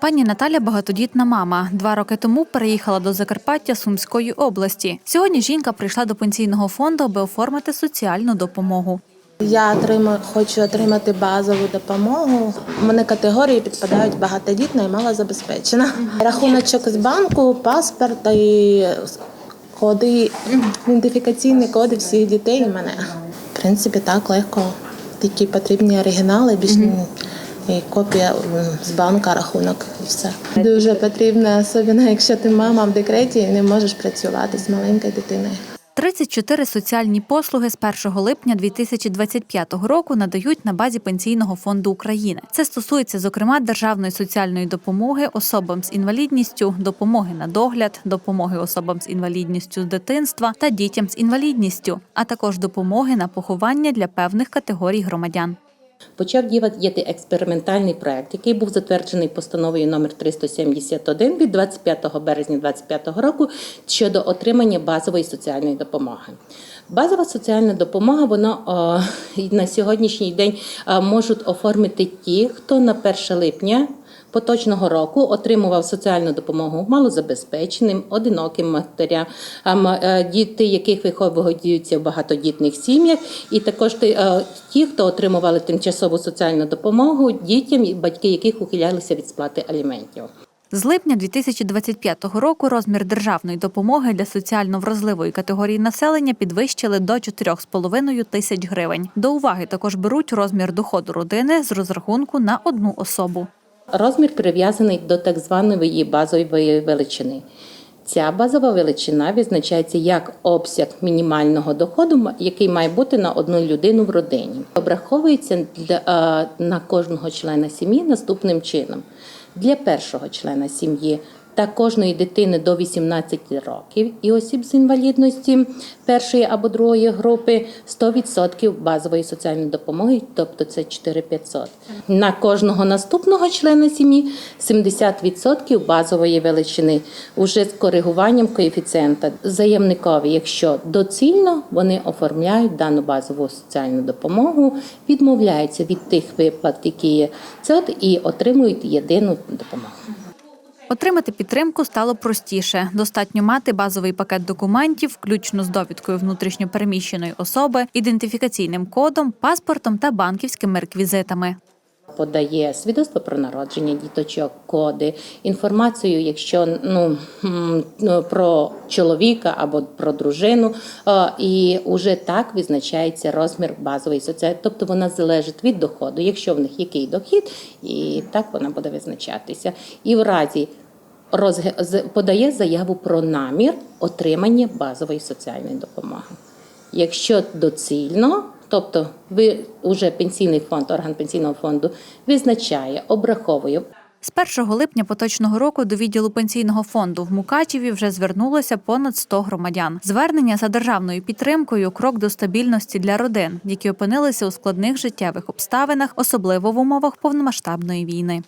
Пані Наталя багатодітна мама. Два роки тому переїхала до Закарпаття Сумської області. Сьогодні жінка прийшла до пенсійного фонду, аби оформити соціальну допомогу. Я отримаю, хочу отримати базову допомогу. У мене категорії підпадають багатодітна і малозабезпечена. Рахуночок з банку, паспорт і коди, ідентифікаційні коди всіх дітей у мене. В принципі, так легко. Тільки потрібні оригінали, більш і копія з банка, рахунок і все. Дуже потрібно, особливо якщо ти мама в декреті і не можеш працювати з маленькою дитиною. 34 соціальні послуги з 1 липня 2025 року надають на базі Пенсійного фонду України. Це стосується, зокрема, державної соціальної допомоги особам з інвалідністю, допомоги на догляд, допомоги особам з інвалідністю з дитинства та дітям з інвалідністю, а також допомоги на поховання для певних категорій громадян. Почав діяти експериментальний проект, який був затверджений постановою номер 371 від 25 березня 2025 року щодо отримання базової соціальної допомоги. Базова соціальна допомога вона о, на сьогоднішній день можуть оформити ті, хто на 1 липня поточного року отримував соціальну допомогу малозабезпеченим, одиноким матерям, е, діти, яких виховуються в багатодітних сім'ях, і також е, ті, хто отримували тимчасову соціальну допомогу дітям, батьки яких ухилялися від сплати аліментів. З липня 2025 року розмір державної допомоги для соціально вразливої категорії населення підвищили до 4,5 тисяч гривень. До уваги також беруть розмір доходу родини з розрахунку на одну особу. Розмір прив'язаний до так званої базової величини. Ця базова величина визначається як обсяг мінімального доходу, який має бути на одну людину в родині. Обраховується е, на кожного члена сім'ї наступним чином. Для першого члена сім'ї та кожної дитини до 18 років і осіб з інвалідності першої або другої групи 100% базової соціальної допомоги, тобто це 4500. На кожного наступного члена сім'ї 70% базової величини, уже з коригуванням коефіцієнта заємникові. Якщо доцільно вони оформляють дану базову соціальну допомогу, відмовляються від тих виплат, які є це і отримують єдину допомогу. Отримати підтримку стало простіше. Достатньо мати базовий пакет документів, включно з довідкою внутрішньопереміщеної особи, ідентифікаційним кодом, паспортом та банківськими реквізитами. Подає свідоцтво про народження діточок, коди, інформацію, якщо ну, ну, про чоловіка або про дружину, е, і вже так визначається розмір базової соціальної, тобто вона залежить від доходу, якщо в них який дохід, і так вона буде визначатися. І в разі розг- подає заяву про намір отримання базової соціальної допомоги. Якщо доцільно, тобто ви вже пенсійний фонд, орган пенсійного фонду визначає, обраховує. З 1 липня поточного року до відділу пенсійного фонду в Мукачеві вже звернулося понад 100 громадян. Звернення за державною підтримкою крок до стабільності для родин, які опинилися у складних життєвих обставинах, особливо в умовах повномасштабної війни.